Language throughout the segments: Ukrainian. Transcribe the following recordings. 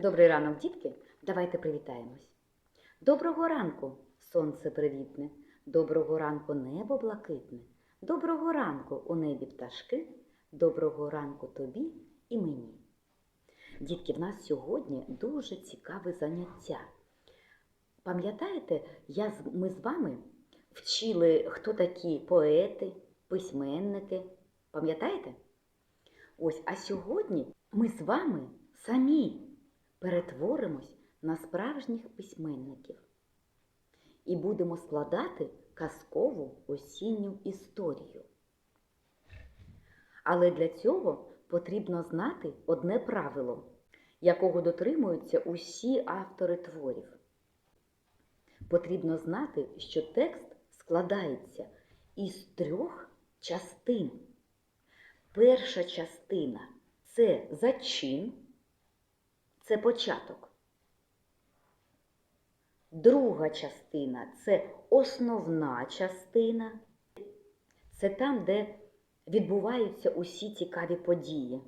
Добрий ранок, дітки. Давайте привітаємось. Доброго ранку, сонце привітне. Доброго ранку, небо блакитне. Доброго ранку у небі пташки. Доброго ранку тобі і мені. Дітки, в нас сьогодні дуже цікаве заняття. Пам'ятаєте, я, ми з вами вчили, хто такі поети, письменники. Пам'ятаєте? Ось, а сьогодні ми з вами самі перетворимось на справжніх письменників і будемо складати казкову осінню історію. Але для цього потрібно знати одне правило, якого дотримуються усі автори творів. Потрібно знати, що текст складається із трьох частин. Перша частина це зачин, це початок. Друга частина це основна частина. Це там, де відбуваються усі цікаві події.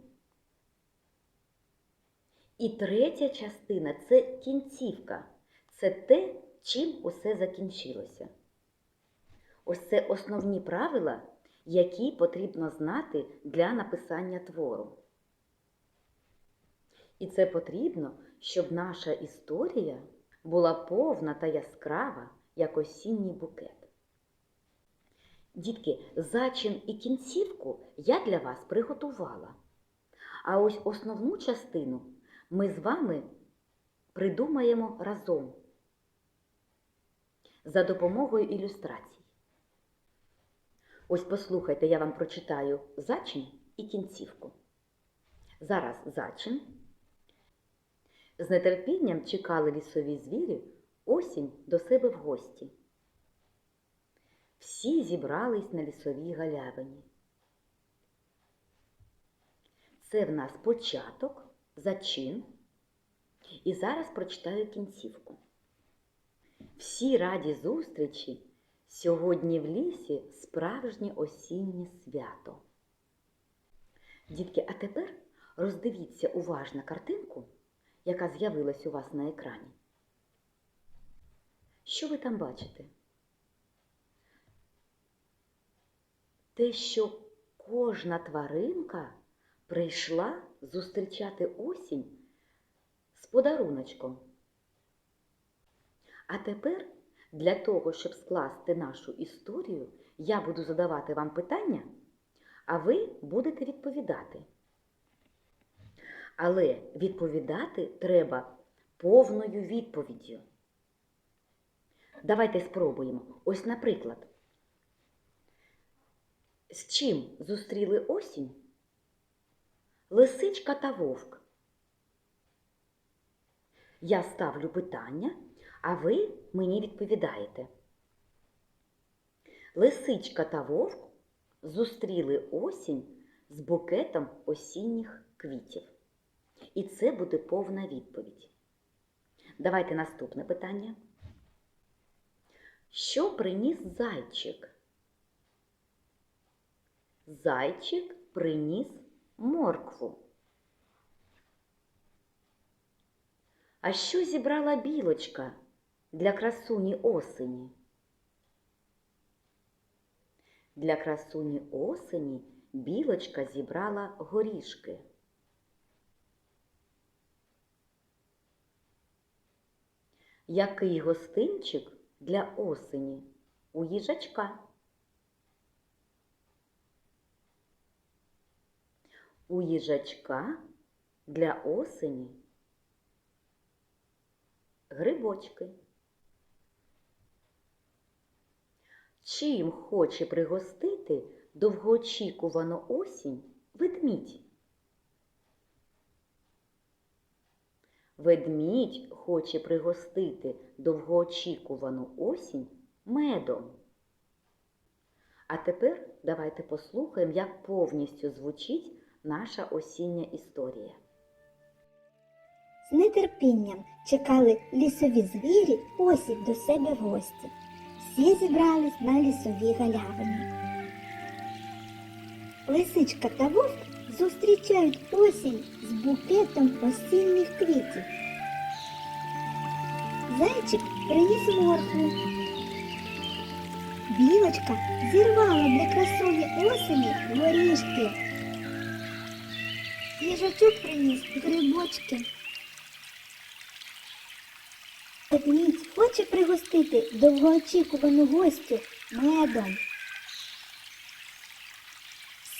І третя частина це кінцівка. Це те, чим усе закінчилося. Ось це основні правила, які потрібно знати для написання твору. І це потрібно, щоб наша історія була повна та яскрава, як осінній букет. Дітки, зачин і кінцівку я для вас приготувала. А ось основну частину ми з вами придумаємо разом за допомогою ілюстрацій. Ось послухайте, я вам прочитаю зачин і кінцівку. Зараз зачин. З нетерпінням чекали лісові звірі осінь до себе в гості. Всі зібрались на лісовій галявині. Це в нас початок, зачин. І зараз прочитаю кінцівку. Всі раді зустрічі сьогодні в лісі справжнє осіннє свято. Дітки, а тепер роздивіться уважно картинку, яка з'явилась у вас на екрані. Що ви там бачите? Те, що кожна тваринка прийшла зустрічати осінь з подаруночком. А тепер для того, щоб скласти нашу історію, я буду задавати вам питання, а ви будете відповідати. Але відповідати треба повною відповіддю. Давайте спробуємо. Ось, наприклад, з чим зустріли осінь? Лисичка та вовк. Я ставлю питання, а ви мені відповідаєте. Лисичка та вовк зустріли осінь з букетом осінніх квітів. І це буде повна відповідь. Давайте наступне питання. Що приніс зайчик? Зайчик приніс моркву. А що зібрала білочка для красуні осені? Для красуні осені білочка зібрала горішки. Який гостинчик для осені у їжачка? У їжачка для осені грибочки. Чим хоче пригостити довгоочікувану осінь ведмідь? Ведмідь хоче пригостити довгоочікувану осінь медом. А тепер давайте послухаємо, як повністю звучить наша осіння історія. З нетерпінням чекали лісові звірі осінь до себе в гості. Всі зібрались на лісовій галявині. Лисичка та вовк зустрічають осінь з букетом осінніх квітів. Зайчик приніс моркву. Білочка зірвала для красуні осені горішки. Їжачок приніс грибочки. Ведмідь хоче пригостити довгоочікувану гостю медом.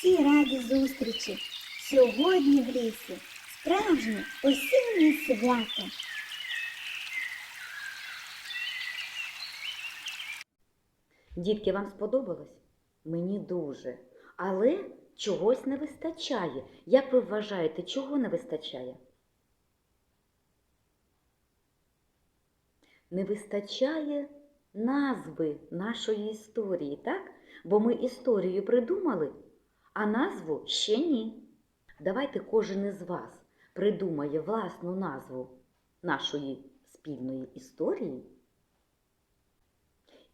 Всі раді зустрічі. Сьогодні в лісі справжнє осіннє свято. Дітки, вам сподобалось? Мені дуже. Але чогось не вистачає. Як ви вважаєте, чого не вистачає? Не вистачає назви нашої історії, так? Бо ми історію придумали, а назву ще ні. Давайте кожен із вас придумає власну назву нашої спільної історії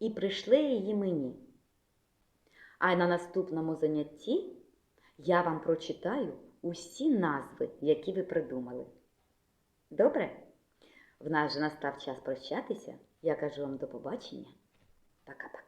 і прийшли її мені. А на наступному занятті я вам прочитаю усі назви, які ви придумали. Добре? В нас же настав час прощатися. Я кажу вам до побачення. Пока-пока.